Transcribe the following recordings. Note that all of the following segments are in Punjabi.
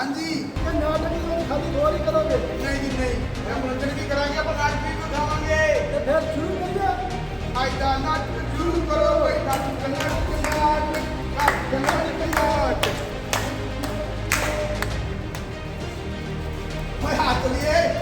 ਹਾਂਜੀ। ਕਿ ਨਾਟਕ ਨੂੰ ਖਾਲੀ ਗੌਰ ਕਰੋਗੇ। ਨਹੀਂ ਜੀ ਨਹੀਂ। ਇਹ ਮਨੋਰੰਜਨ ਵੀ ਕਰਾਂਗੇ ਆਪਾਂ ਨਾਟਕ ਵੀ ਦਿਖਾਵਾਂਗੇ। ਤੇ ਫਿਰ ਸ਼ੁਰੂ ਕਰੀਏ। ਅੱਜ ਦਾ ਨਾਟਕ ਸ਼ੁਰੂ ਕਰੋ ਬਈ ਨਾਟਕ ਨਾਟਕ ਨਾਟਕ ਨਾਟਕ ਨਾਟਕ ਮੈਂ ਹੱਥ लिए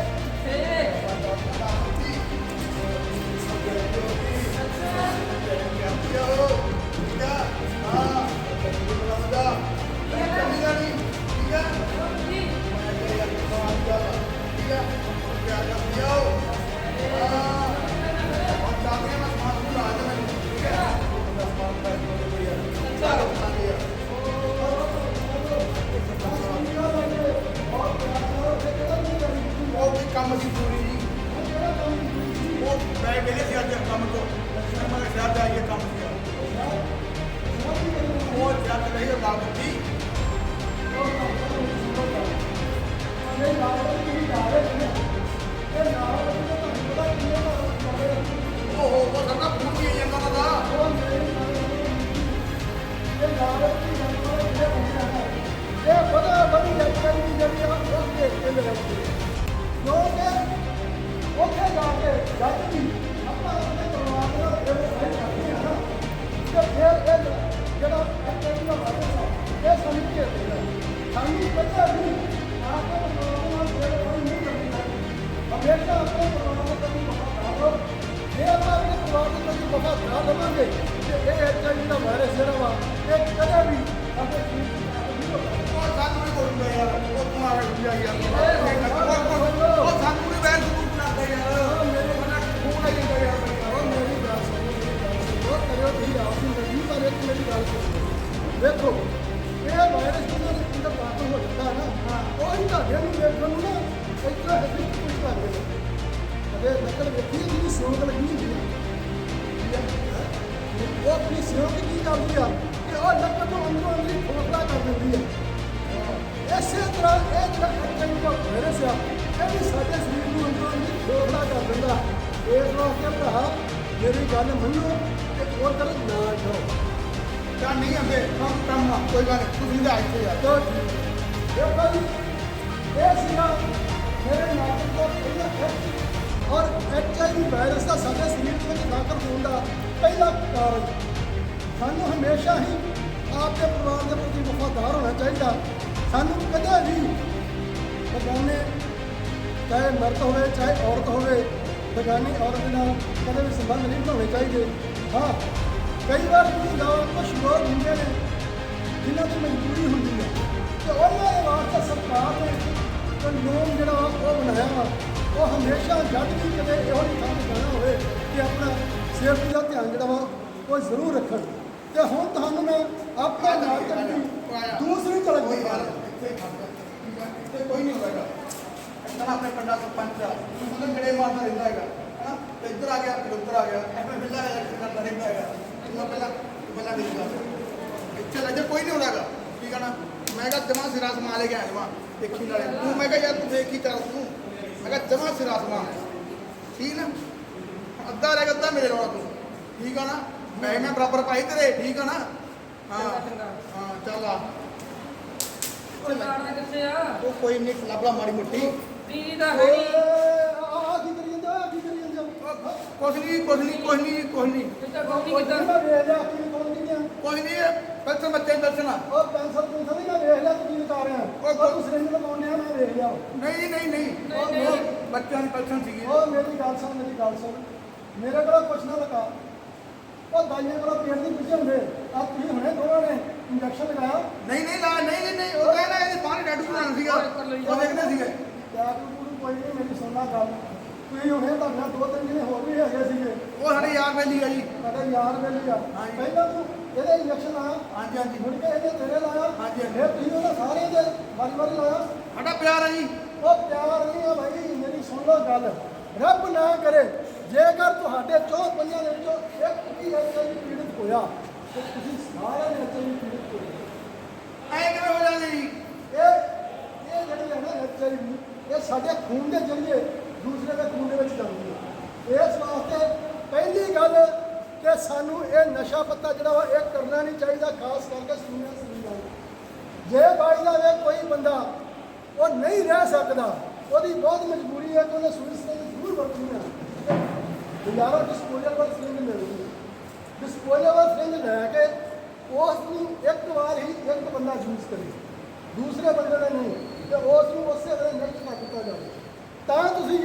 ਜਦ ਵੀ ਆਪਾਂ ਆਪਣੇ ਪਰਿਵਾਰ ਨਾਲ ਇਹ ਸਹੀ ਕਰਦੇ ਹਾਂ ਨਾ ਤੇ ਫਿਰ ਇਹ ਵੇਖੋ, ਇਹ ਵਾਇਰਸ ਜਦੋਂ ਦੇ ਅੰਦਰ ਦਾਖਲ ਹੋ ਜਾਂਦਾ ਨਾ, ਉਹੀ ਤੁਹਾਡੇ ਨੂੰ ਵੇਖਣ ਨੂੰ ਨਾ, ਇੱਥੇ ਹੱਥੀ ਕੁਝ ਕਰਦੇ ਨੇ ਨਕਲ ਵੇਖੀ ਜਿਹਦੀ ਸਿਉਂਕ ਲੱਗੀ ਜਾਂ ਨਹੀਂ ਆਂਦੇ ਕੰਮ ਕੰਮ ਆ, ਕੋਈ ਗੱਲ ਨਹੀਂ। ਤੁਸੀਂ ਦਾ ਇੱਥੇ ਯਾਰ ਤੋ ਇਹ ਭਾਈ ਇਹ ਸੀਗਾ ਮੇਰੇ ਨਾਮ ਤੋਂ ਪਹਿਲਾ ਐਚ ਔਰ ਐਚਆਈਵੀ ਵਾਇਰਸ ਦਾ ਸਾਡੇ ਸਰੀਰ ਦੇ ਵਿੱਚ ਦਾਖਲ ਹੋਣ ਦਾ ਪਹਿਲਾ ਕਾਰਨ। ਸਾਨੂੰ ਹਮੇਸ਼ਾ ਹੀ ਆਪ ਦੇ ਪਰਿਵਾਰ ਦੇ ਪ੍ਰਤੀ ਵਫਾਦਾਰ ਹੋਣਾ ਚਾਹੀਦਾ। ਸਾਨੂੰ ਕਦੇ ਵੀ ਬਗਾਨੇ ਚਾਹੇ ਮਰਦ ਹੋਵੇ ਚਾਹੇ ਔਰਤ ਹੋਵੇ ਬਗਾਨੀ ਔਰਤ ਨਾਲ ਕਦੇ ਵੀ ਸੰਬੰਧ ਨਹੀਂ ਬਣਾਉਣੇ ਚਾਹੀਦੇ। ਹਾਂ ਕਈ ਵਾਰ ਕੀ ਹੁੰਦਾ ਕੁਝ ਲੋਕ ਹੁੰਦੇ ਨੇ ਜਿਨ੍ਹਾਂ ਦੀ ਮਜਬੂਰੀ ਹੁੰਦੀ ਹੈ ਤੇ ਉਹਨਾਂ ਦੇ ਵਾਸਤੇ ਸਰਕਾਰ ਨੇ ਕਾਨੂੰਨ ਜਿਹੜਾ ਉਹ ਬਣਾਇਆ ਵਾ। ਉਹ ਹਮੇਸ਼ਾ ਜਦ ਵੀ ਕਦੇ ਇਹੋ ਜਿਹੀ ਥਾਂ ਤੇ ਜਾਣਾ ਹੋਵੇ ਕਿ ਆਪਣਾ ਸੇਫਟੀ ਦਾ ਧਿਆਨ ਜਿਹੜਾ ਵਾ ਉਹ ਜ਼ਰੂਰ ਰੱਖਣ। ਤੇ ਹੁਣ ਤੁਹਾਨੂੰ ਮੈਂ ਆਪਣਾ ਨਾਲ ਚੱਲੀ। ਦੂਸਰੀ ਕੋਈ ਦਿਖਾ ਗੱਲ ਇੱਥੇ ਕੋਈ ਨਹੀਂ ਹੋਵੇਗਾ। ਇੱਥੇ ਆਪਣੇ ਪਿੰਡਾ ਸਰਪੰਚ ਆ ਉਹਦੇ ਗੜੇ ਮਾਰਦਾ ਰਹਿੰਦਾ ਹੈਗਾ। ਹਾਂ? ਤੇ ਇੱਧਰ ਆ ਗਿਆ ਫਿਰ ਉੱਧਰ ਆ ਗਿਆ। ਐਵੇਂ ਬਿੱਲਾ ਹੈ ਕਰਦਾ ਰਹਿੰਦਾ ਹੈਗਾ। ਤੂੰ ਪਹਿਲਾਂ ਤੂੰ ਪਹਿਲਾਂ ਮੇਰੀ ਗੱਲ ਇੱਥੇ ਲੱਜੇ ਕੋਈ ਨਹੀਂ ਹੋਣਾਗਾ। ਕੀ ਕਹਣਾ? ਮੈਂ ਕਿਹਾ ਜਮਾ ਸਿਰਾ ਸਮਾ ਲੈ ਕੇ ਆਇਆ ਵਾ ਦੇਖੀ ਨਾਲੇ। ਤੂੰ ਮੈਂ ਕਿਹਾ ਯਾਰ ਤੂੰ ਦੇਖ ਕੀ ਕਰ ਤੂੰ। ਮੈਂ ਕਿਹਾ ਜਮਾ ਸਿਰਾ ਸਮਾ ਠੀਕ ਨਾ? ਅੱਧਾ ਰਹਿ ਗਿਆ ਅੱਧਾ ਮੇਰੇ ਨਾਲ ਤੂੰ। ਠੀਕ ਆ ਨਾ? ਮੈਂ ਮੈਂ ਬਰਾਬਰ ਪਾਈ ਤੇਰੇ ਠੀਕ ਆ ਨਾ? ਹਾਂ ਹਾਂ ਚੱਲ ਆ। ਸਰਕਾਰ ਕਿੱਥੇ ਆ? ਉਹ ਕੋਈ ਨਹੀਂ ਲੱਭਲਾ ਮਾੜੀ ਮੁੱਟੀ। ਦੀਦੀ ਦਾ ਹੈ ਓਏ ਕੁਛ ਨਹੀਂ ਕੁਛ ਨਹੀਂ ਕੁਛ ਨਹੀਂ ਕੁਛ ਨਹੀਂ ਕੁਛ ਨਹੀਂ ਬੱਚੇ ਬੱਚੇ ਦਰਸ਼ਨਾ ਨਹੀਂ ਨਹੀਂ ਨਹੀਂ ਬੱਚਿਆਂ ਦੀ ਪਲਸਨ ਸੀਗੀ ਮੇਰੇ ਕੋਲ ਕੁਛ ਨਾ ਲਗਾ ਉਹ ਦਾਈਆਂ ਕੋਲ ਪੇਟ ਦੀ ਪਿੱਛੇ ਹੁੰਦੇ ਆ ਤੁਸੀਂ ਹੁਣੇ ਦੋਵਾਂ ਨੇ ਇੰਜੈਕਸ਼ਨ ਲਗਾਇਆ ਨਹੀਂ ਨਹੀਂ ਲਾ ਨਹੀਂ ਨਹੀਂ, ਉਹ ਕਹਿੰਦਾ ਇਹਦੇ ਬਾਹਰ ਡਾਡੂ ਬਣਾਉਣਾ ਸੀਗਾ। ਉਹ ਦੇਖਦੇ ਸੀਗੇ। ਕਿਆ ਤੂੰ ਕੋਈ ਨਹੀਂ ਮੇਰੀ ਸੁਣਨਾ ਗੱਲ। ਤੁਸੀਂ ਹੁਣੇ ਤੁਹਾਡੇ ਦੋ ਤਿੰਨ ਜਣੇ ਹੋਰ ਵੀ ਹੈਗੇ ਸੀਗੇ। ਉਹ ਸਾਡੇ ਯਾਰ ਬੈਲੀ ਆ ਜੀ। ਸਾਡੇ ਯਾਰ ਵੇਲੇ ਆ। ਹਾਂਜੀ। ਪਹਿਲਾਂ ਤੂੰ ਇਹਦੇ ਇੰਜੈਕਸ਼ਨ ਲਾਇਆ। ਹਾਂਜੀ ਹਾਂਜੀ। ਮੁੜ ਕੇ ਇਹਦੇ ਤੇਰੇ ਲਾਇਆ। ਹਾਂਜੀ, ਹਾਂਜੀ। ਫਿਰ ਤੁਸੀਂ ਉਹਨਾਂ ਸਾਰਿਆਂ ਦੇ ਵਾਰੀ ਵਾਰੀ ਲਾਇਆ। ਸਾਡਾ ਪਿਆਰ ਆ ਜੀ। ਉਹ ਪਿਆਰ ਨਹੀਂ ਆ ਭਾਈ ਮੇਰੀ ਸੁਣ ਲਓ ਗੱਲ। ਰੱਬ ਨਾ ਕਰੇ ਜੇਕਰ ਤੁਹਾਡੇ ਚੋਂ ਪੰਜਾਂ ਦੇ ਵਿੱਚੋਂ ਇੱਕ ਵੀ ਐਚਆਈਵੀ ਪੀੜਤ ਹੋਇਆ ਤੇ ਤੁਸੀਂ ਸਾਰੇ ਐਚਆਈਵੀ ਪੀੜਤ ਹੋਏ। ਐ ਕਿਵੇਂ ਹੋ ਜਾਂਦੇ ਜੀ? ਇਹ ਇਹ ਜਿਹੜੀ ਹੈ ਨਾ ਐਚਆਈਵੀ ਇਹ ਸਾਡੇ ਖੂਨ ਦੇ ਜ਼ਰੀਏ ਦੂਸਰੇ ਦੇ ਖੂਨ ਦੇ ਵਿੱਚ ਜਾਂਦੀ ਹੈ। ਇਸ ਵਾਸਤੇ ਪਹਿਲੀ ਗੱਲ ਕਿ ਸਾਨੂੰ ਇਹ ਨਸ਼ਾ ਪੱਤਾ ਜਿਹੜਾ ਵਾ, ਇਹ ਕਰਨਾ ਨਹੀਂ ਚਾਹੀਦਾ, ਖਾਸ ਕਰਕੇ ਸੀਨੀਅਰ ਸਿਟੀਜ਼ਨ ਜੇ ਬਾਈ ਦਾ ਵੇ ਕੋਈ ਬੰਦਾ ਉਹ ਨਹੀਂ ਰਹਿ ਸਕਦਾ, ਉਹਦੀ ਬਹੁਤ ਮਜਬੂਰੀ ਹੈ ਕਿ ਉਹਨੇ ਸੁਇਸਾਈਡ ਜ਼ਰੂਰ ਵਰਤਣੀ ਹੈ ਦੁਬਾਰਾ ਡਿਸਪੋਜ਼ੇਬਲ ਸਿਲਿੰਡਰ ਮਿਲਦੀ ਹੈ ਡਿਸਪੋਜ਼ੇਬਲ ਸਿਲਿੰਡਰ ਲੈ ਕੇ ਉਸ ਨੂੰ ਇੱਕ ਵਾਰ ਹੀ ਇੱਕ ਬੰਦਾ ਯੂਜ਼ ਕਰੇ। ਦੂਸਰੇ ਬੰਦੇ ਨੇ ਨਹੀਂ, ਤੇ ਉਸ ਨੂੰ ਉਸੇ ਵੇਲੇ ਨਸ਼ਟ ਕਰ ਦਿੱਤਾ ਜਾਵੇ ਤਾਂ ਤੁਸੀਂ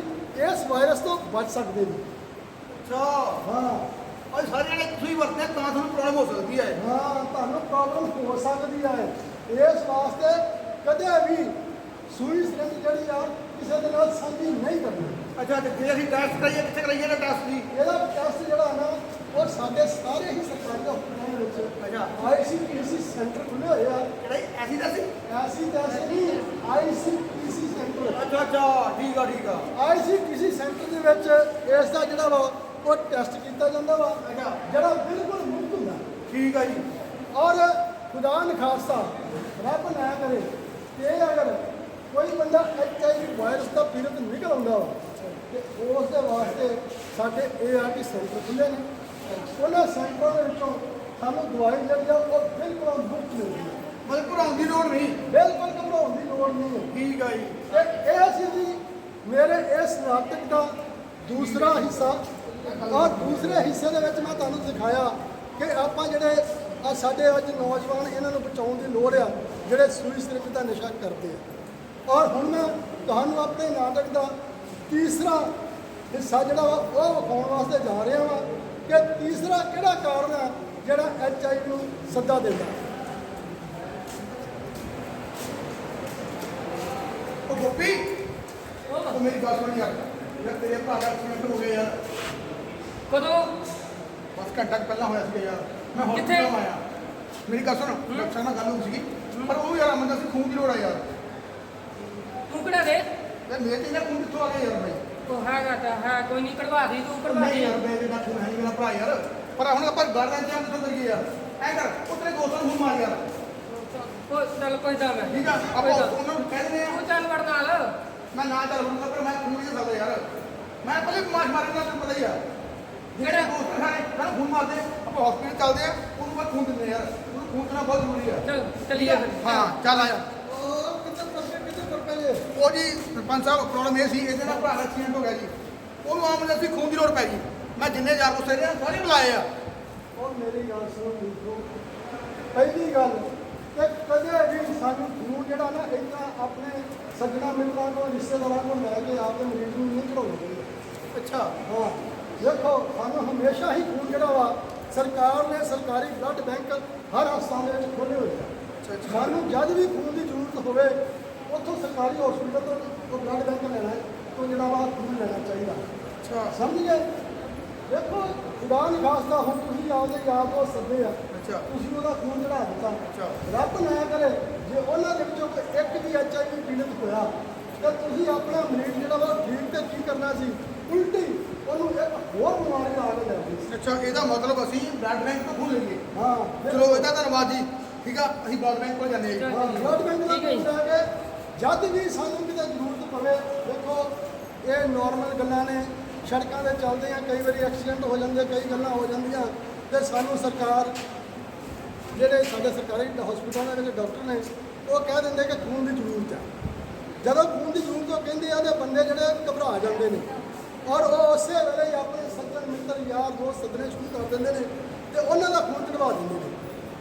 ਇਸ ਵਾਇਰਸ ਤੋਂ ਬਚ ਸਕਦੇ ਹੋ ਅੱਛਾ। ਹਾਂ। ਅੱਜ ਸਾਰੇ ਜਣੇ ਤੁਸੀਂ ਵਰਤਦੇ ਤਾਂ ਤੁਹਾਨੂੰ ਪ੍ਰੋਬਲਮ ਹੋ ਸਕਦੀ ਹੈ ਹਾਂ ਤੁਹਾਨੂੰ ਪ੍ਰੋਬਲਮ ਹੋ ਸਕਦੀ ਹੈ ਇਸ ਵਾਸਤੇ ਕਦੇ ਵੀ ਸੂਈ ਸਿਰੰਜ ਜਿਹੜੀ ਆ ਕਿਸੇ ਦੇ ਨਾਲ ਸਾਂਝੀ ਨਹੀਂ ਕਰਨੀ। ਅੱਛਾ ਤੇ ਜੇ ਅਸੀਂ ਟੈਸਟ ਕਰਾਈਏ ਕਿੱਥੇ ਕਰਾਈਏ ਨਾ ਟੈਸਟ ਜੀ? ਇਹਦਾ ਟੈਸਟ ਜਿਹੜਾ ਨਾ ਉਹ ਸਾਡੇ ਸਾਰੇ ਹੀ ਸਰਕਾਰੀ ਹਸਪਤਾਲਾਂ ਵਿੱਚ ਅੱਛਾ। ਆਈਸੀਪੀਸੀ ਸੈਂਟਰ ਖੁੱਲੇ ਹੋਏ ਆ। ਕਿਹੜੀ ਐਸੀ ਦਾ ਸੀ? ਐਸੀ ਨਹੀਂ ਆਈਸੀਪੀਸੀ ਸੈਂਟਰ ਅੱਛਾ ਅੱਛਾ ਠੀਕ ਆ ਠੀਕ ਆ। ਆਈਸੀਪੀਸੀ ਸੈਂਟਰ ਦੇ ਵਿੱਚ ਇਸ ਦਾ ਜਿਹੜਾ ਵਾ ਉਹ ਟੈਸਟ ਕੀਤਾ ਜਾਂਦਾ ਵਾ। ਜਿਹੜਾ ਬਿਲਕੁਲ ਮੁਫਤ ਹੁੰਦਾ। ਠੀਕ ਆ ਜੀ। ਔਰ ਖੁਦਾ ਨਖਾਸਤਾ ਰੱਬ ਨਾ ਕਰੇ ਕਿ ਅਗਰ ਕੋਈ ਬੰਦਾ ਐਚਆਈਵੀ ਵਾਇਰਸ ਦਾ ਪੀੜਤ ਨਿਕਲ ਆਉਂਦਾ ਵਾ ਤੇ ਉਸ ਦੇ ਵਾਸਤੇ ਸਾਡੇ ਏਆਰਟੀ ਸੈਂਟਰ ਖੁੱਲੇ ਨੇ। ਉਹਨਾਂ ਸੈਂਟਰਾਂ ਦੇ ਵਿੱਚੋਂ ਸਾਨੂੰ ਦਵਾਈ ਜਿਹੜੀ ਆ ਉਹ ਬਿਲਕੁਲ ਮੁਫਤ ਮਿਲਦੀ ਹੈ ਮਤਲਬ ਭਰਾਉਣ ਦੀ ਲੋੜ ਨਹੀਂ। ਬਿਲਕੁਲ ਘਬਰਾਉਣ ਦੀ ਲੋੜ ਨਹੀਂ ਠੀਕ ਆ ਜੀ। ਤੇ ਇਹ ਸੀ ਜੀ, ਮੇਰੇ ਇਸ ਨਾਟਕ ਦਾ ਦੂਸਰਾ ਹਿੱਸਾ। ਔਰ ਦੂਸਰੇ ਹਿੱਸੇ ਦੇ ਵਿੱਚ ਮੈਂ ਤੁਹਾਨੂੰ ਦਿਖਾਇਆ ਕਿ ਆਪਾਂ ਜਿਹੜੇ ਆ ਸਾਡੇ ਅੱਜ ਨੌਜਵਾਨ ਇਹਨਾਂ ਨੂੰ ਬਚਾਉਣ ਦੀ ਲੋੜ ਆ, ਜਿਹੜੇ ਸੂਈ ਸਿਰਫ ਦਾ ਨਸ਼ਾ ਕਰਦੇ ਆ। ਔਰ ਹੁਣ ਮੈਂ ਤੁਹਾਨੂੰ ਆਪਣੇ ਨਾਟਕ ਦਾ ਤੀਸਰਾ ਹਿੱਸਾ ਜਿਹੜਾ ਵਾ, ਉਹ ਵਿਖਾਉਣ ਵਾਸਤੇ ਜਾ ਰਿਹਾ ਵਾ ਕਿ ਤੀਸਰਾ ਕਿਹੜਾ ਕਾਰਨ ਆ ਜਿਹੜਾ ਐਚ ਆਈ ਨੂੰ ਸੱਦਾ ਦਿੰਦਾ। ਉਹ ਗੋਪੀ ਉਹ ਮੇਰੀ ਗੱਲ ਸੁਣ ਯਾਰ। ਯਾਰ ਤੇਰੇ ਭਰਾ ਦਾ ਐਕਸੀਡੈਂਟ ਹੋ ਗਿਆ ਯਾਰ। ਕਦੋਂ? ਬਸ ਘੰਟਾ ਕੁ ਪਹਿਲਾਂ ਹੋਇਆ ਸੀ ਯਾਰ। ਮੈਂ ਕਿੱਥੇ? ਹਸਪੀਟਲ ਆਇਆ? ਮੇਰੀ ਗੱਲ ਸੁਣ ਡਾਕਟਰ ਨਾਲ ਗੱਲ ਹੋਈ ਸੀਗੀ। ਪਰ ਉਹ ਯਾਰ ਅਮਨ ਦਾ ਸੀ ਖੂਨ ਦੀ ਲੋੜ ਆ ਯਾਰ। ਤੂੰ ਕਿਹੜਾ ਦੇ ਯਾਰ ਮੇਰੇ ਤੇ ਇਹਨਾਂ ਖੂਨ ਕਿੱਥੋਂ ਆ ਗਿਆ ਯਾਰ ਬਾਈ? ਉਹ ਹੈਗਾ ਤਾਂ ਹੈ ਕੋਈ ਨਹੀਂ ਕਢਵਾ ਦੀ ਤੂੰ ਕਢਵਾ ਨਹੀਂ ਦੀ। ਯਾਰ ਮੇਰੇ ਨਾਲ ਖੂਨ ਹੈ ਨਹੀਂ ਮੇਰਾ ਭਰਾ ਯਾਰ। ਪਰ ਹੁਣ ਆਪਾਂ ਦਾ ਇੰਤਜ਼ਾਮ ਕਿੱਥੋਂ ਕਰੀਏ ਯਾਰ ਐ ਕਰ ਉਹ ਤੇਰੇ ਦੋਸਤਾਂ ਨੂੰ ਮਾਰ ਯਾਰ। ਚੱਲ ਕੋਈ ਤਾਂ ਮੈਂ ਠੀਕ ਆ ਆਪਾਂ। ਉਹਨਾਂ ਨੂੰ ਕਹਿ ਦਿੰਦੇ ਆ। ਤੂੰ ਚੱਲ ਵੜ ਨਾਲ। ਮੈਂ ਨਾ ਚੱਲ ਵੜੂੰਗਾ ਪਰ ਮੈਂ ਖੂਨ ਨਹੀਂ ਸਕਦਾ ਯਾਰ। ਮੈਂ ਪਹਿਲੇ ਮਾਰ ਮਾਰਨ ਦਾ ਤੈਨੂੰ ਪਤਾ ਹੀ ਆ। ਜਿਹੜੇ? ਦੋਸਤ ਖਾਣੇ ਕਹਿੰਦਾ ਖੂਨ ਮਾਰਦੇ ਆਪਾਂ ਹਸਪੀਟਲ ਚੱਲਦੇ ਆ ਉਹਨੂੰ ਮੈਂ ਖੂਨ ਦਿੰਦੇ ਯਾਰ। ਉਹਨੂੰ ਖੂਨ ਦੇਣਾ ਬਹੁਤ ਜ਼ਰੂਰੀ ਆ। ਚਲ ਚੱਲੀਏ ਹਾਂ ਚੱਲ ਆਇਆ ਉਹ ਜੇ? ਉਹ ਜੀ ਸਰਪੰਚ ਸਾਹਿਬ ਪ੍ਰੋਬਲਮ ਇਹ ਸੀ ਇਹਦੇ ਨਾਲ ਭਰਾ ਦਾ ਐਕਸੀਡੈਂਟ ਹੋ ਗਿਆ ਜੀ। ਉਹਨੂੰ ਆਮ ਸੀ ਖੂਨ ਦੀ ਲੋੜ ਪੈ ਗਈ। ਮੈਂ ਜਿੰਨੇ ਯਾਰ ਦੋਸਤ ਨੇ ਸਾਰੇ ਬੁਲਾਏ ਆ। ਉਹ ਮੇਰੀ ਗੱਲ ਸੁਣੋ ਦੇਖੋ ਪਹਿਲੀ ਗੱਲ ਸਾਨੂੰ ਖੂਨ ਜਿਹੜਾ ਨਾ ਇਦਾਂ ਆਪਣੇ ਸੱਜਣਾ ਮਿੱਤਰਾਂ ਕੋਲ ਰਿਸ਼ਤੇਦਾਰਾਂ ਕੋਲ ਲੈ ਕੇ ਆਪਦੇ ਮਰੀਜ਼ ਨੂੰ ਨਹੀਂ ਚੜਾਉਣਾ ਚਾਹੀਦਾ। ਅੱਛਾ। ਹਾਂ। ਦੇਖੋ ਸਾਨੂੰ ਹਮੇਸ਼ਾ ਹੀ ਖੂਨ ਜਿਹੜਾ ਵਾ ਸਰਕਾਰ ਨੇ ਸਰਕਾਰੀ ਬਲੱਡ ਬੈਂਕ ਹਰ ਹਸਪਤਾਲ ਦੇ ਵਿੱਚ ਖੋਲ੍ਹੇ ਹੋਏ ਆ। ਸਾਨੂੰ ਜਦ ਵੀ ਖੂਨ ਦੀ ਜ਼ਰੂਰਤ ਹੋਵੇ ਉੱਥੋਂ ਸਰਕਾਰੀ ਹਸਪੀਟਲ ਤੋਂ ਬਲੱਡ ਬੈਂਕ ਲੈਣਾ ਹੈ ਤੋਂ ਜਿਹੜਾ ਵਾ ਖੂਨ ਲੈਣਾ ਚਾਹੀਦਾ। ਅੱਛਾ। ਸਮਝ ਗਏ ਦੇਖੋ ਖੁਦਾ ਨਿਖਾਸਤਾ ਹੁਣ ਤੁਸੀਂ ਆਪਦੇ ਯਾਰ ਤੋਂ ਸੱਦੇ ਆ। ਅੱਛਾ। ਤੁਸੀਂ ਉਹਦਾ ਖੂਨ ਚੜਾ ਦਿੱਤਾ। ਅੱਛਾ। ਰੱਬ ਨਾ ਕਰੇ ਜੇ ਉਹਨਾਂ ਦੇ ਵਿੱਚੋਂ ਕੋਈ ਇੱਕ ਵੀ ਐਚਆਈਵੀ ਪੀੜਤ ਹੋਇਆ ਤਾਂ ਤੁਸੀਂ ਆਪਣਾ ਮਰੀਜ਼ ਜਿਹੜਾ ਵਾ ਠੀਕ ਤੇ ਕੀ ਕਰਨਾ ਸੀ ਉਲਟੀ ਉਹਨੂੰ ਇੱਕ ਹੋਰ ਬਿਮਾਰੀ ਲਾ ਕੇ ਲੈ ਗਏ। ਅੱਛਾ ਇਹਦਾ ਮਤਲਬ ਅਸੀਂ ਬਲੱਡ ਬੈਂਕ ਤੋਂ ਖੂਨ ਲਈਏ। ਹਾਂ ਚਲੋ ਇਹਦਾ ਧੰਨਵਾਦ ਜੀ। ਠੀਕ ਆ ਅਸੀਂ ਬਲੱਡ ਬੈਂਕ ਕੋਲ ਜਾਂਦੇ ਹਾਂ ਬਲੱਡ ਬੈਂਕ ਦਾ ਠੀਕ ਹੈ ਜਦ ਵੀ ਸਾਨੂੰ ਕਿਤੇ ਜ਼ਰੂਰਤ ਪਵੇ ਦੇਖੋ ਇਹ ਨਾਰਮਲ ਗੱਲਾਂ ਨੇ। ਸੜਕਾਂ ਦੇ ਚੱਲਦੇ ਆ, ਕਈ ਵਾਰੀ ਐਕਸੀਡੈਂਟ ਹੋ ਜਾਂਦੇ ਕਈ ਗੱਲਾਂ ਹੋ ਜਾਂਦੀਆਂ। ਤੇ ਸਾਨੂੰ ਸਰਕਾਰ, ਜਿਹੜੇ ਸਾਡੇ ਸਰਕਾਰੀ ਹਸਪਤਾਲਾਂ ਦੇ ਵਿੱਚ ਡਾਕਟਰ ਨੇ, ਉਹ ਕਹਿ ਦਿੰਦੇ ਕਿ ਖੂਨ ਦੀ ਜ਼ਰੂਰਤ ਹੈ ਜਦੋਂ ਖੂਨ ਦੀ ਜ਼ਰੂਰਤ ਉਹ ਕਹਿੰਦੇ ਆ ਤੇ ਬੰਦੇ ਜਿਹੜੇ ਘਬਰਾ ਜਾਂਦੇ ਨੇ। ਔਰ ਉਹ ਉਸੇ ਵੇਲੇ ਆਪਣੇ ਸੱਜਣ ਮਿੱਤਰ ਯਾਰ ਦੋਸਤ ਸੱਦਣੇ ਸ਼ੁਰੂ ਕਰ ਦਿੰਦੇ ਨੇ ਤੇ ਉਹਨਾਂ ਦਾ ਖੂਨ ਚੜਵਾ ਦਿੰਦੇ ਨੇ।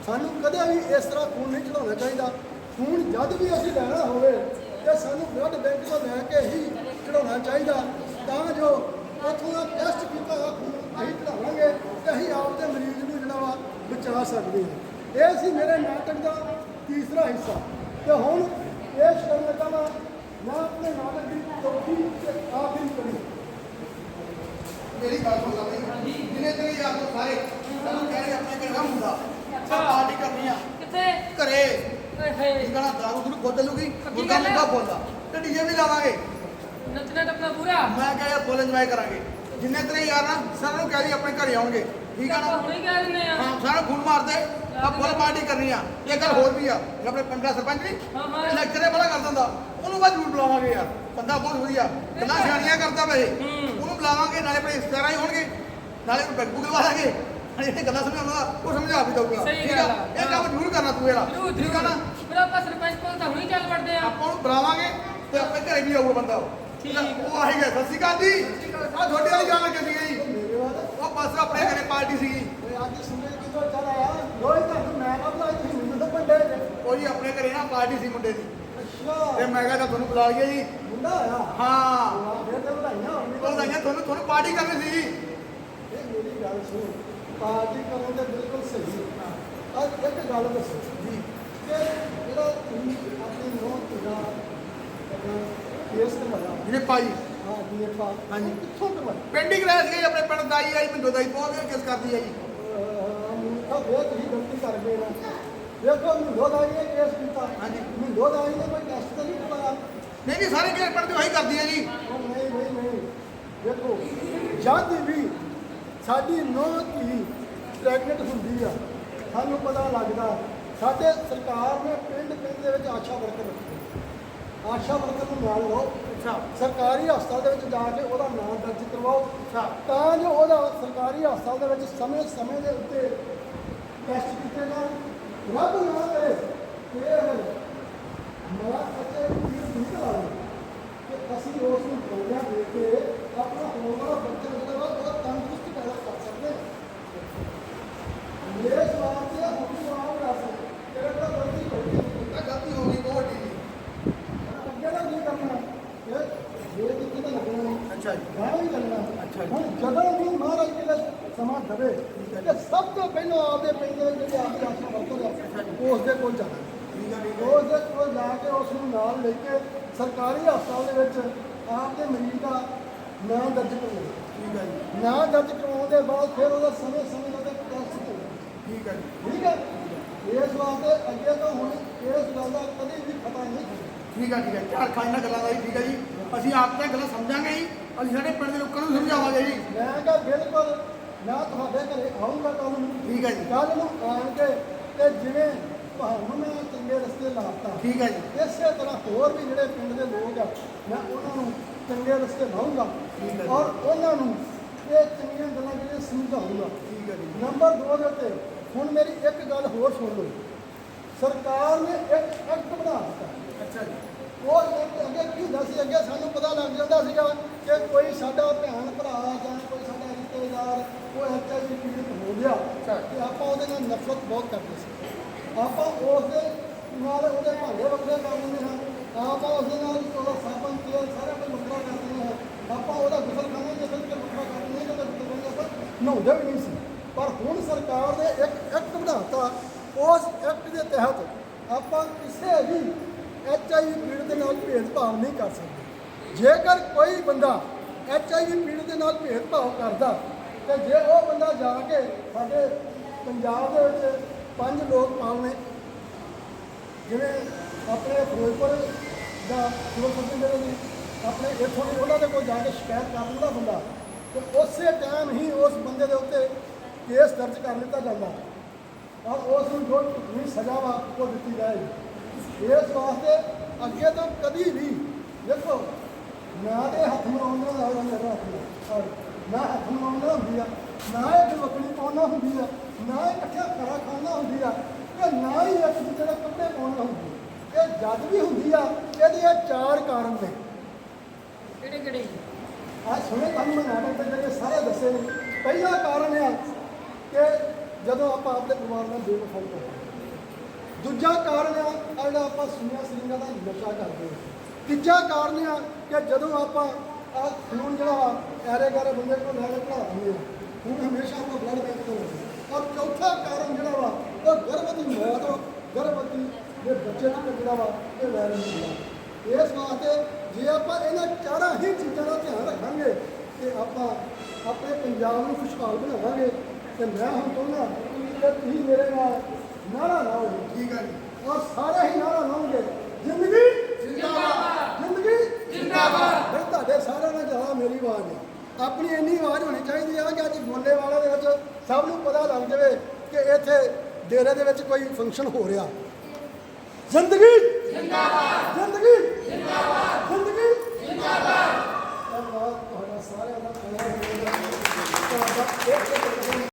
ਸਾਨੂੰ ਕਦੇ ਵੀ ਇਸ ਤਰ੍ਹਾਂ ਖੂਨ ਨਹੀਂ ਚੜਾਉਣਾ ਚਾਹੀਦਾ। ਖੂਨ ਜਦ ਵੀ ਅਸੀਂ ਲੈਣਾ ਹੋਵੇ ਤੇ ਸਾਨੂੰ ਬਲੱਡ ਬੈਂਕ ਤੋਂ ਲੈ ਕੇ ਹੀ ਚੜਾਉਣਾ ਚਾਹੀਦਾ। ਤਾਂ ਜੋ ਉੱਥੋਂ ਦਾ ਟੈਸਟ ਕੀਤਾ ਹੋਇਆ ਖੂਨ ਅਸੀਂ ਚੜਾਵਾਂਗੇ ਤੇ ਅਸੀਂ ਆਪਦੇ ਮਰੀਜ਼ ਨੂੰ ਜਿਹੜਾ ਵਾ ਬਚਾ ਸਕਦੇ ਹਾਂ। ਇਹ ਸੀ ਮੇਰੇ ਨਾਟਕ ਦਾ ਤੀਸਰਾ ਹਿੱਸਾ। ਤੇ ਹੁਣ ਪੇਸ਼ ਕਰਨ ਲੱਗਾ ਵਾਂ ਮੈਂ ਆਪਣੇ ਨਾਟਕ ਦੀ ਚੌਥੀ ਤੇ ਆਖਰੀ ਕੜੀ ਮੇਰੀ ਗੱਲ ਸੁਣ ਲੈ ਬਈ। ਜਿੰਨੇ ਤੇਰੇ ਯਾਰ ਦੋਸਤ ਸਾਰੇ ਸਾਨੂੰ ਕਹਿ ਰਹੇ ਆਪਣੇ ਘਰ ਕੰਮ ਹੁੰਦਾ ਆਪਾਂ ਪਾਰਟੀ ਕਰਨੀ ਆ। ਕਿੱਥੇ? ਘਰੇ। ਓਏ ਹੇ ਇਹ ਗਾਣਾ ਦਾਰੂ ਪੱਕੀ ਮੁਰਗਾ ਗੱਲ ਹੈ? ਮੁਰਗਾ ਬੋਲਦਾ ਤੇ ਡੀਜੇ ਵੀ ਲਾਵਾਂਗੇ। ਨੱਚਣਾ ਟੱਪਣਾ ਪੂਰਾ। ਮੈਂ ਕਿਹਾ ਯਾਰ ਫੁੱਲ ਇੰਜੋਏ ਕਰਾਂਗੇ। ਜਿੰਨੇ ਤੇਰੇ ਯਾਰ ਨਾ ਸਾਰਿਆਂ ਨੂੰ ਕਹਿ ਦੀ ਆਪਣੇ ਘਰੇ ਆਉਣਗੇ। ਠੀਕ ਆ ਆਪਾਂ ਨਾ ਹੁਣੇ ਕਹਿ ਦਿੰਦੇ ਆ। ਹਾਂ ਸਾਰਾ ਖੂਨ ਮਾਰਦੇ ਆ। ਫੁੱਲ ਪਾਰਟੀ ਕਰਨੀ ਆ। ਇਹ ਗੱਲ ਹੋਰ ਵੀ ਆ ਆਪਣੇ ਪਿੰਡ ਸਰਪੰਚ ਨਹੀਂ ਹਾਂ, ਹਾਂ। ਲੈਕਚਰੇ ਬੜਾ ਕਰ ਦਿੰਦਾ ਉਹਨੂੰ ਬਾਅਦ ਜ਼ਰੂਰ ਬੁਲਾਵਾਂਗੇ ਯਾਰ। ਬੰਦਾ ਬਹੁਤ ਵਧੀਆ। ਗੱਲਾਂ ਸਿਆਣੀਆਂ ਕਰਦਾ ਵੇ। ਉਹਨੂੰ ਬੁਲਾਵਾਂਗੇ ਨਾਲੇ ਆਪਣੇ ਰਿਸ਼ਤੇਦਾਰਾਂ ਹੀ ਹੋਣਗੇ। ਨਾਲੇ ਬੈਂਕੂ ਕਰਵਾ ਲਾਂਗੇ। ਨਾਲੇ ਇਹ ਗੱਲਾਂ ਸਮਝਾਉਂਦਾ ਉਹ ਸਮਝਾ ਵੀ ਦਊਗਾ। ਠੀਕ ਆ। ਇਹ ਕੰਮ ਜ਼ਰੂਰ ਕਰਨਾ ਤੂੰ ਜ਼ਰੂਰ ਠੀਕ ਆ ਨਾ? ਫਿਰ ਆਪਾਂ ਸਰਪੰਚ ਕੋਲ ਤਾਂ ਹੁਣੀ ਚੱਲ ਵੜਦੇ ਆ। ਆਪਾਂ ਉਹਨੂੰ ਬੁਲਾਵਾਂਗੇ ਤੇ ਆਪਣੇ ਘਰੇ ਵੀ ਆਊਗਾ ਬੰਦਾ ਉਹ। ਠੀਕ। ਉਹ ਆਏਗਾ ਸਤਿ ਸ਼੍ਰੀ ਅਕਾਲ ਜੀ। ਆ ਤੁਹਾਡੇ ਵਾਲੀ ਗੱਲ ਮੇਰੇ ਬਾਅਦ ਉਹ ਪਾਸੇ ਆਪਣੇ ਘਰੇ ਪਾਰਟੀ ਸੀਗੀ। ਜੀ। ਆਪਣੇ ਘਰੇ ਨਾ ਪਾਰਟੀ ਸੀ ਮੁੰਡੇ ਦੀ। ਤੇ ਮੈਂ ਕਿਹਾ ਚੱਲ ਤੁਹਾਨੂੰ ਬੁਲਾ ਲਈਏ ਜੀ। ਮੁੰਡਾ ਆਇਆ? ਹਾਂ। ਫਿਰ ਤੇ। ਉਹ ਦਈਆਂ ਤੁਹਾਨੂੰ ਤੁਹਾਨੂੰ ਪਾਰਟੀ ਕਰਨੀ ਸੀ ਇਹ ਮੇਰੀ ਗੱਲ ਸੁਣ। ਪਾਰਟੀ ਕਰਨ ਤੇ ਬਿਲਕੁਲ ਸਹੀ। ਅੱਜ ਇੱਕ ਗੱਲ ਦੱਸੋ। ਜੀ। ਕਿ ਜਿਹੜਾ ਤੁਸੀਂ ਆਪਣੀ ਨੌਂ ਤੁਗਾ ਆਪਣਾ ਕੇਸ ਕਰਵਾਇਆ ਜਿਹਨੇ ਪਾਈ। ਹਾਂ ਜੀ ਪਾ। ਹਾਂਜੀ। ਕਿੱਥੋਂ ਕਰਵਾਇਆ ਪਿੰਡ ਹੀ ਕਰਾਇਆ ਸੀ ਆਪਣੇ ਪਿੰਡ ਦਾਈ ਆਈ ਦਾਈ ਬਹੁਤ ਕਿਸ ਕਰਦੀ ਜੀ। ਗਲਤੀ ਕਰ ਗਏ ਨਾ। ਦੇਖੋ ਮਿੰਦੋ ਦਾ ਇਹ ਕੇਸ ਕੀਤਾ। ਹਾਂਜੀ। ਮਿੰਦੋ ਦਾ ਨੇ ਕੋਈ ਟੈਸਟ ਤਾਂ ਨਹੀਂ ਕਰਵਾਇਆ ਨਹੀਂ ਨਹੀਂ ਸਾਰੇ ਕਿਹੜੇ ਪਿੰਡ ਦੇ ਉਹੀ ਕਰਦੀ ਹੈ ਜੀ। ਉਹ ਨਹੀਂ ਨਹੀਂ ਨਹੀਂ। ਦੇਖੋ ਜਦ ਵੀ ਸਾਡੀ ਨੌਂ ਧੀ ਪ੍ਰੈਗਨੈਂਟ ਹੁੰਦੀ ਆ ਸਾਨੂੰ ਪਤਾ ਲੱਗਦਾ ਸਾਡੇ ਸਰਕਾਰ ਨੇ ਪਿੰਡ ਪਿੰਡ ਦੇ ਵਿੱਚ ਆਸ਼ਾ ਵਰਕਰ ਰੱਖੇ। ਆਸ਼ਾ ਵਰਕਰ ਨੂੰ ਨਾਲ ਲਓ। ਅੱਛਾ। ਸਰਕਾਰੀ ਹਸਪਤਾਲ ਦੇ ਵਿੱਚ ਜਾ ਕੇ ਉਹਦਾ ਨਾਮ ਦਰਜ ਕਰਵਾਓ। ਅੱਛਾ। ਤਾਂ ਜੋ ਉਹਦਾ ਸਰਕਾਰੀ ਹਸਪਤਾਲ ਦੇ ਵਿੱਚ ਸਮੇਂ ਸਮੇਂ ਦੇ ਉੱਤੇ ਟੈਸਟ ਕੀਤੇ ਜਾਣ। ਰੱਬ ਨਾ ਕਰੇ ਕਿ ਮੇਰਾ ਅੱਛੇ ਵੀਰ ਨਹੀਂ ਕਰਾਂਗੇ ਕਿ ਅਸੀਂ ਉਸ ਨੂੰ ਗੋਲਿਆਂ ਦੇ ਕੇ ਆਪਣਾ ਹੋਣ ਵਾਲਾ ਬੱਚਾ ਜਿਹੜਾ ਵਾ ਉਹਦਾ ਤੰਦਰੁਸਤ ਪੈਦਾ ਕਰ ਸਕਦੇ ਹਾਂ ਮੇਰੇ ਸਵਾਲ ਤੇ ਹੁਣ ਸਵਾਲ ਕਰ ਸਕਦੇ ਤੇਰੇ ਕੋਲ ਗਲਤੀ ਹੋਈ ਹੈ ਤਾਂ ਗਲਤੀ ਹੋ ਗਈ ਬਹੁਤ ਵੱਡੀ ਜੀ ਅੱਗੇ ਦਾ ਕੀ ਕਰਨਾ ਇਹ ਜੇ ਕਿਤੇ ਤਾਂ ਲੱਗਣਾ ਨਹੀਂ ਅੱਛਾ ਜੀ। ਗਾਣਾ ਵੀ ਕਰਨਾ ਅੱਛਾ ਜੀ। ਹੁਣ ਜਦੋਂ ਵੀ ਮਹਾਰਾਜ ਕਿਤੇ ਸਮਾਂ ਦਵੇ ਤੇ ਸਭ ਤੋਂ ਪਹਿਲਾਂ ਆਪਦੇ ਪਿੰਡ ਦੇ ਜਿਹੜੇ ਆਪਦੇ ਆਸ਼ਾ ਵਰਕਰ ਆ ਉਸ ਦੇ ਕੋਲ ਜਾਣਾ। ਉਸ ਦੇ ਕੋਲ ਜਾ ਕੇ ਉਸ ਨੂੰ ਨਾਲ ਲੈ ਕੇ ਸਰਕਾਰੀ ਹਸਪਤਾਲ ਦੇ ਵਿੱਚ ਆਪਦੇ ਮਰੀਜ਼ ਦਾ ਨਾਮ ਦਰਜ ਕਰਵਾਉਣਾ ਠੀਕ ਹੈ ਜੀ। ਨਾਮ ਦਰਜ ਕਰਵਾਉਣ ਦੇ ਬਾਅਦ ਫਿਰ ਉਹਦਾ ਸਮੇਂ ਸਮੇਂ ਟੈਸਟ ਹੋਣਾ ਠੀਕ ਹੈ ਜੀ। ਠੀਕ ਹੈ? ਇਸ ਵਾਸਤੇ ਅੱਗੇ ਤੋਂ ਹੁਣ ਇਸ ਗੱਲ ਦਾ ਕਦੇ ਵੀ ਪਤਾ ਨਹੀਂ ਠੀਕ ਹੈ ਠੀਕ ਹੈ। ਝਾੜ ਖਾਣ ਗੱਲਾਂ ਦਾ ਜੀ ਠੀਕ ਹੈ ਜੀ। ਅਸੀਂ ਆਪ ਤਾਂ ਗੱਲਾਂ ਸਮਝਾਂਗੇ ਜੀ ਅਸੀਂ ਸਾਡੇ ਪਿੰਡ ਦੇ ਲੋਕਾਂ ਨੂੰ ਸਮਝਾਵਾਂਗੇ ਜੀ। ਮੈਂ ਕਿਹਾ ਬਿਲਕੁਲ ਮੈਂ ਤੁਹਾਡੇ ਘਰੇ ਆਉਂਗਾ ਕੱਲ ਨੂੰ। ਠੀਕ ਹੈ ਜੀ। ਕੱਲ ਨੂੰ ਆਣ ਕੇ ਤੇ ਜਿਵੇਂ ਤੁਹਾਨੂੰ ਮੈਂ ਚੰਗੇ ਰਸਤੇ ਲਾਤਾ। ਠੀਕ ਹੈ ਜੀ। ਇਸੇ ਤਰ੍ਹਾਂ ਹੋਰ ਵੀ ਜਿਹੜੇ ਪਿੰਡ ਦੇ ਲੋਕ ਆ ਮੈਂ ਉਹਨਾਂ ਨੂੰ ਚੰਗੇ ਰਸਤੇ ਲਾਉਂਗਾ। ਔਰ ਉਹਨਾਂ ਨੂੰ ਇਹ ਚੰਗੀਆਂ ਗੱਲਾਂ ਜਿਹੜੀਆਂ ਸਮਝਾਉਂਗਾ ਠੀਕ ਹੈ ਜੀ। ਨੰਬਰ 2 ਦੇ ਉੱਤੇ ਹੁਣ ਮੇਰੀ ਇੱਕ ਗੱਲ ਹੋਰ ਸੁਣ ਲਓ। ਸਰਕਾਰ ਨੇ ਇੱਕ ਐਕਟ ਬਣਾ ਦਿੱਤਾ। ਅੱਛਾ ਜੀ। ਉਹ ਇੱਕ ਅੱਗੇ ਕੀ ਹੁੰਦਾ ਸੀ ਅੱਗੇ ਸਾਨੂੰ ਪਤਾ ਲੱਗ ਜਾਂਦਾ ਸੀਗਾ। ਕਿ ਕੋਈ ਸਾਡਾ ਭੈਣ ਭਰਾ ਜਾਂ ਕੋਈ ਸਾਡਾ ਰਿਸ਼ਤੇਦਾਰ ਉਹ ਐਚਆਈਵੀ ਪੀੜਿਤ ਹੋ ਗਿਆ ਤੇ ਆਪਾਂ ਉਹਦੇ ਨਾਲ ਨਫ਼ਰਤ ਬਹੁਤ ਕਰਦੇ ਸੀ। ਆਪਾਂ ਉਸ ਦੇ ਨਾਲ ਉਹਦੇ ਭਾਂਡੇ ਵੱਖਰੇ ਕਰ ਦਿੰਦੇ ਹਾਂ ਆਪਾਂ ਉਸ ਦੇ ਨਾਲ ਉਹਦਾ ਸਾਬਣ ਤੇਲ ਸਾਰਾ ਕੁਝ ਵੱਖਰਾ ਕਰ ਦਿੰਦੇ ਹਾਂ। ਆਪਾਂ ਉਹਦਾ ਗੁਸਲਖਾਨਾ ਦੇ ਵਿੱਚ ਵੱਖਰਾ ਕਰ ਦਿੰਦੇ ਹਾਂ ਕਿ ਗੁਸਲਖਾਨੇ ਆਪਾਂ ਨਹਾਉਂਦੇ ਵੀ ਨਹੀਂ ਸੀ। ਪਰ ਹੁਣ ਸਰਕਾਰ ਨੇ ਇੱਕ ਐਕਟ ਬਣਾਤਾ ਉਸ ਐਕਟ ਦੇ ਤਹਿਤ ਆਪਾਂ ਕਿਸੇ ਵੀ ਐਚਆਈਵੀ ਪੀੜਤ ਦੇ ਨਾਲ ਭੇਦਭਾਵ ਨਹੀਂ ਕਰ ਸਕਦੇ। ਜੇਕਰ ਕੋਈ ਬੰਦਾ ਐਚਆਈਵੀ ਪੀੜਤ ਦੇ ਨਾਲ ਭੇਦਭਾਵ ਕਰਦਾ, ਤੇ ਜੇ ਉਹ ਬੰਦਾ ਜਾ ਕੇ ਸਾਡੇ ਪੰਜਾਬ ਦੇ ਵਿੱਚ ਪੰਜ ਲੋਕ ਪਾਲਨੇ ਜਿਵੇਂ ਆਪਣੇ ਫਿਰੋਜ਼ਪੁਰ ਦਾ ਫਿਰੋਜ਼ਪੁਰ ਦੇ ਨੇ, ਆਪਣੇ ਇੱਥੋਂ ਦੀ ਉਹਨਾਂ ਦੇ ਕੋਲ ਜਾ ਕੇ ਸ਼ਿਕਾਇਤ ਕਰ ਦਿੰਦਾ ਬੰਦਾ, ਤੇ ਉਸੇ ਟਾਈਮ ਹੀ ਉਸ ਬੰਦੇ ਦੇ ਉੱਤੇ ਕੇਸ ਦਰਜ ਕਰ ਲਿੱਤਾ ਜਾਂਦਾ। ਔਰ ਉਸ ਨੂੰ ਜੋ ਵੀ ਸਜ਼ਾ ਵਾ ਉਹ ਦਿੱਤੀ ਜਾਏਗੀ। ਇਸ ਵਾਸਤੇ ਅੱਗੇ ਤੋਂ ਕਦੀ ਵੀ ਦੇਖੋ ਨਾ ਦੇ ਹੱਥ ਮਰਾਉਣਾ ਦਾ ਹੱਥ ਨਾਲ। ਔਰ ਨਾ ਹੱਥ ਮਰਾਉਣਾ ਹੁੰਦੀ ਆ ਨਾ ਇਹ ਬੱਕਰੀ ਪਾਉਣਾ ਹੁੰਦੀ ਆ ਨਾ ਇਹ ਇਕੱਠਾ ਖਰਾ ਖਾਣਾ ਹੁੰਦੀ ਆ ਤੇ ਨਾ ਹੀ ਇੱਕ ਦੂਜੇ ਦੇ ਕੱਪੜੇ ਪਾਉਣਾ ਹੁੰਦੀ। ਇਹ ਜਦ ਵੀ ਹੁੰਦੀ ਆ ਇਹਦੇ ਇਹ ਚਾਰ ਕਾਰਨ ਨੇ ਕਿਹੜੇ ਕਿਹੜੇ ਆ ਸੁਣੇ ਤੁਹਾਨੂੰ ਮੈਂ ਨਾਟਕ ਦੇ ਜਿਹੜੇ ਸਾਰੇ ਦੱਸੇ ਨੇ ਪਹਿਲਾ ਕਾਰਨ ਇਹ ਆ ਕਿ ਜਦੋਂ ਆਪਾਂ ਆਪਣੇ ਪਰਿਵਾਰ ਨਾਲ ਬੇਵਫਾਈ ਕਰਦੇ ਹਾਂ। ਦੂਜਾ ਕਾਰਨ ਆ ਜਿਹੜਾ ਆਪਾਂ ਸੁਣਿਆ ਸਰੀਰਾਂ ਦਾ ਨਸ਼ਾ ਕਰਦੇ ਹਾਂ ਤੀਜਾ ਕਾਰਨ ਆ ਕਿ ਜਦੋਂ ਆਪਾਂ ਆ ਖੂਨ ਜਿਹੜਾ ਵਾ ਐਰੇ ਗਾਰੇ ਬੰਦੇ ਕੋਲ ਲੈ ਕੇ ਆ ਖੂਨ ਹਮੇਸ਼ਾ ਆਪਾਂ ਬਲੱਡ ਬੈਂਕ ਤੋਂ ਔਰ ਚੌਥਾ ਕਾਰਨ ਜਿਹੜਾ ਵਾ ਉਹ ਗਰਭਵਤੀ ਮੌਤ ਗਰਭਵਤੀ ਦੇ ਬੱਚੇ ਨੂੰ ਜਿਹੜਾ ਵਾ ਇਹ ਵਾਇਰਸ ਹੁੰਦਾ ਇਸ ਵਾਸਤੇ ਜੇ ਆਪਾਂ ਇਹਨਾਂ ਚਾਰਾਂ ਹੀ ਚੀਜ਼ਾਂ ਦਾ ਧਿਆਨ ਰੱਖਾਂਗੇ ਤੇ ਆਪਾਂ ਆਪਣੇ ਪੰਜਾਬ ਨੂੰ ਖੁਸ਼ਹਾਲ ਬਣਾਵਾਂਗੇ। ਤੇ ਮੈਂ ਹੁਣ ਚਾਹੁੰਦਾ ਕਿ ਤੁਸੀਂ ਮੇਰੇ ਨਾਲ ਨਾਰਾ ਲਾਓ ਠੀਕ ਹੈ ਜੀ। ਔਰ ਸਾਰੇ ਹੀ ਨਾਰਾ ਲਾਉਂਗੇ ਜ਼ਿੰਦਗੀ ਜ਼ਿੰਦਾਬਾਦ। ਨਹੀਂ ਤੁਹਾਡੇ ਸਾਰਿਆਂ ਨਾਲ ਜ਼ਿਆਦਾ ਮੇਰੀ ਆਵਾਜ਼ ਹੈ ਆਪਣੀ ਇੰਨੀ ਆਵਾਜ਼ ਹੋਣੀ ਚਾਹੀਦੀ ਆ ਕਿ ਅੱਜ ਬੋਲੇ ਵਾਲਾ ਦੇ ਵਿੱਚ ਸਭ ਨੂੰ ਪਤਾ ਲੱਗ ਜਾਵੇ ਕਿ ਇੱਥੇ ਡੇਰੇ ਦੇ ਵਿੱਚ ਕੋਈ ਫੰਕਸ਼ਨ ਹੋ ਰਿਹਾ। ਜ਼ਿੰਦਗੀ! ਜ਼ਿੰਦਾਬਾਦ! ਜ਼ਿੰਦਗੀ! ਜ਼ਿੰਦਾਬਾਦ! ਜ਼ਿੰਦਗੀ! ਜ਼ਿੰਦਾਬਾਦ ਧੰਨਵਾਦ। ਤੁਹਾਡਾ ਸਾਰਿਆਂ ਦਾ। ਧੰਨਵਾਦ